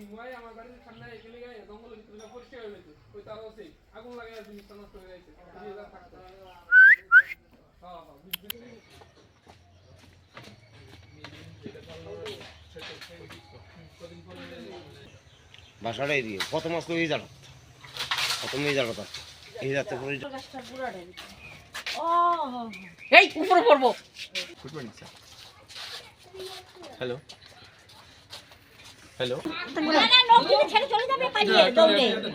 সিংহাই আমার বাড়ির সামনে এখানে গায়ে জঙ্গলের ভিতরে পরিষ্কার হয়ে গেছে ওই তার আছে আগুন লাগাই জিনিসটা নষ্ট হয়ে গেছে হ্যাঁ হ্যাঁ বুঝতে বাসাটা এই দিয়ে কত মাস করে এই জানো কত মেয়ে জানো তার এই করে এই উপরে পড়ব। Good morning sir hello hello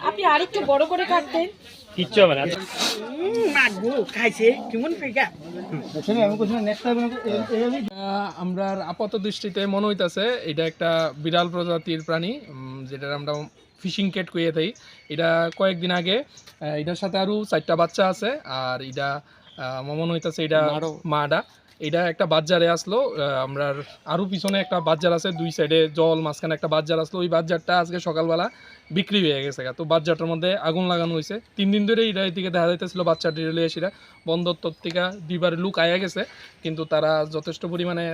আপনি আরেকটু বড় করে কাটতেন। কিচ্ছু হবে না। মাগো খাইছে। কেমন ফেকা? আহ, আমরা আপাত দৃষ্টিতে মনে হইতাছে এটা একটা বিড়াল প্রজাতির প্রাণী উম, যেটার আমরা ফিশিং কেট কইয়ে থাকি এটা কয়েকদিন আগে এটার সাথে আরও চারটা বাচ্চা আছে আর এটা মনে হইতাছে এটা মাডা। এটা একটা বাজারে আসলো আমরা আরও পিছনে একটা বাজার আছে দুই সাইডে জল মাঝখানে একটা বাজার আসলো। ওই বাজারটা আজকে সকালবেলা বিক্রি হয়ে গেছে তো বাজারটার মধ্যে আগুন লাগানো হয়েছে তিন দিন ধরে এটা এদিকে দেখা যাইতেছিল বাচ্চাটি রেলে এসিরা বন্দর থেকে দুইবার লুক আয়া গেছে কিন্তু তারা যথেষ্ট পরিমাণে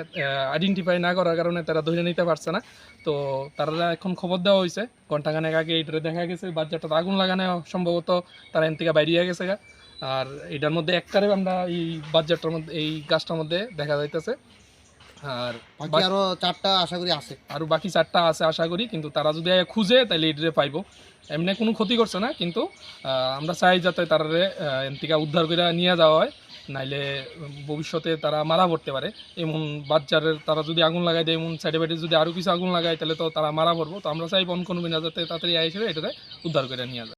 আইডেন্টিফাই না করার কারণে তারা ধরে নিতে পারছে না। তো তারা এখন খবর দেওয়া হয়েছে ঘন্টাখানেক আগে এটা দেখা গেছে বাচ্চাটা আগুন লাগানো সম্ভবত তারা এন থেকে বাইরে গেছে গা। আর এটার মধ্যে একটারে আমরা এই বাচ্চাটার মধ্যে এই গাছটার মধ্যে দেখা যাইতেছে। আর বাকি আরও চারটা আশা করি আছে। আরও বাকি চারটা আছে আশা করি কিন্তু তারা যদি খুঁজে তাহলে এটারে পাইবো। এমনি কোনো ক্ষতি করছে না কিন্তু আমরা চাই যাতে তারারে এন থেকে উদ্ধার করে নিয়ে যাওয়া হয় নাইলে ভবিষ্যতে তারা মারা পড়তে পারে। এমন বাচ্চারের তারা যদি আগুন লাগাই দেয় এমন সাইডে বাইডে যদি আরও কিছু আগুন লাগায় তাহলে তো তারা মারা পড়ব। তো আমরা চাই বন কোনো যাতে তাড়াতাড়ি আইসে এটাতে উদ্ধার করে নিয়ে যায়।